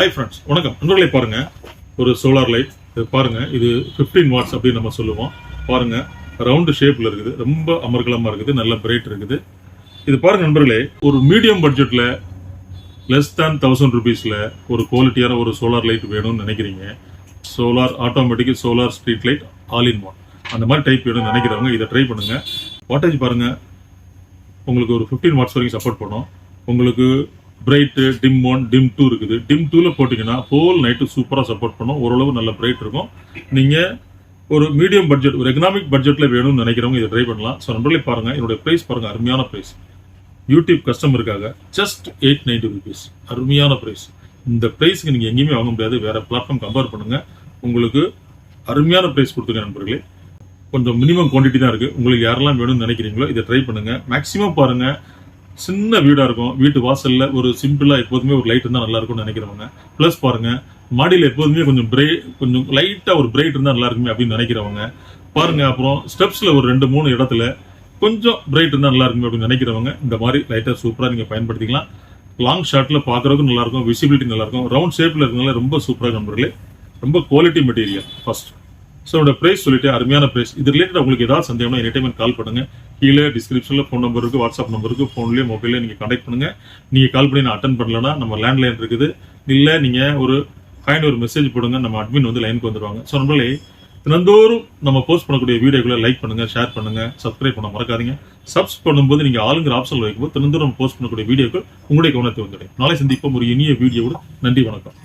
Hi friends வணக்கம். நண்பர்களே பாருங்க. ஒரு சோலார் லைட் இது பாருங்க. இது 15 வாட்ஸ் அப்படின்னு நம்ம சொல்லுவோம். பாருங்க. ரவுண்டு ஷேப்ல இருக்குது. ரொம்ப அமர்கலமா இருக்குது. நல்ல பிரைட் இருக்குது. இது பாருங்க நண்பர்களே. ஒரு மீடியம் பட்ஜெட்ல லெஸ் தேன் தௌசண்ட் ருபீஸ்ல ஒரு குவாலிட்டியான ஒரு சோலார் லைட் வேணும்னு நினைக்கிறீங்க. Solar automatic solar street light all in one அந்த மாதிரி டைப் வேணும்னு நினைக்கிறவங்க இதை ட்ரை பண்ணுங்க. வாட்டேஜ் பாருங்க. உங்களுக்கு ஒரு 15 வாட்ஸ் வரைக்கும் சப்போர்ட் பண்ணும். உங்களுக்கு bright dim one dim two இருக்குது. டிம் டூவில் போட்டிங்கன்னா ஹோல் நைட்டு சூப்பராக சப்போர்ட் பண்ணும். ஓரளவு நல்ல பிரைட் இருக்கும். நீங்கள் ஒரு மீடியம் பட்ஜெட் ஒரு எக்கனாமிக் பட்ஜெட்டில் வேணும்னு நினைக்கிறவங்க இதை ட்ரை பண்ணலாம். ஸோ நண்பர்களே பாருங்கள் என்னுடைய ப்ரைஸ் பாருங்கள் அருமையான ப்ரைஸ் யூடியூப் கஸ்டமருக்காக ஜஸ்ட் எயிட் நைன்டி ருபீஸ் அருமையான ப்ரைஸ் இந்த ப்ரைஸ்க்கு நீங்கள் எங்கேயுமே வாங்க முடியாது. வேறு பிளாட்ஃபார்ம் கம்பேர் பண்ணுங்கள் உங்களுக்கு அருமையான ப்ரைஸ் கொடுத்துருங்க நண்பர்களே. கொஞ்சம் மினிமம் குவான்டிட்டி தான் இருக்குது உங்களுக்கு யாரெல்லாம் வேணும்னு நினைக்கிறீங்களோ இதை ட்ரை பண்ணுங்கள் மேக்ஸிமம் பாருங்கள் சின்ன வீடா இருக்கும். வீட்டு வாசல்ல ஒரு சிம்பிளா எப்போதுமே ஒரு லைட் இருந்தா நல்லா இருக்கும்னு நினைக்கிறவங்க. ப்ளஸ் பாருங்க மாடியில எப்போதுமே கொஞ்சம் பிரே கொஞ்சம் லைட்டா ஒரு பிரைட் இருந்தா நல்லா இருக்குமே அப்படின்னு நினைக்கிறவங்க. பாருங்க அப்புறம் ஸ்டெப்ஸ்ல ஒரு ரெண்டு மூணு இடத்துல கொஞ்சம் பிரைட் இருந்தா நல்லா இருக்குமே அப்படின்னு நினைக்கிறவங்க இந்த மாதிரி லைட்டாக சூப்பரா நீங்க பயன்படுத்திக்கலாம். லாங் ஷாட்டில் பார்க்குறதுக்கும் நல்லா இருக்கும் விசிபிலிட்டி நல்லா இருக்கும். ரவுண்ட் ஷேப்ல இருக்கிறதுனால ரொம்ப சூப்பராக நண்பர்களே. ரொம்ப குவாலிட்டி மெட்டீரியல் ஃபஸ்ட் ஸோ என்னோட ப்ரைஸ் சொல்லிட்டு அருமையான ப்ரைஸ் இது ரிலேட்டட் உங்களுக்கு ஏதாவது சந்தேகம்னா எனி டைம் கால் பண்ணுங்க. கீழே டிஸ்கிரிப்ஷனில் ஃபோன் நம்பர் இருக்குது வாட்ஸ்அப் நம்பர் இருக்குது ஃபோன்லேயே மொபைல்ல நீங்கள் கான்டாக்ட் பண்ணுங்க. நீங்கள் கால் பண்ணி நான் அட்டன் பண்ணலன்னா நம்ம லேண்ட்லைன் இருக்குது. இல்லை நீங்கள் ஒரு ஃபைன் ஒரு மெசேஜ் போடுங்க நம்ம அட்மின் வந்து லைனுக்கு வந்துடுவாங்க ஸோ நம்மளே தினந்தோறும் நம்ம போஸ்ட் பண்ணக்கூடிய வீடியோக்களை லைக் பண்ணுங்க ஷேர் பண்ணுங்க சப்ஸ்கிரைப் பண்ண மறக்காதீங்க. சப்ஸ் பண்ணும்போது நீங்க ஆளுங்கிற ஆப்ஷன் வைக்கும்போது தினந்தோறும் நம்ம போஸ்ட் பண்ணக்கூடிய வீடியோக்கள் உங்களுடைய கவனத்தை வந்துடும் நாளை சந்திப்போம் ஒரு இனிய வீடியோவோடு நன்றி வணக்கம்.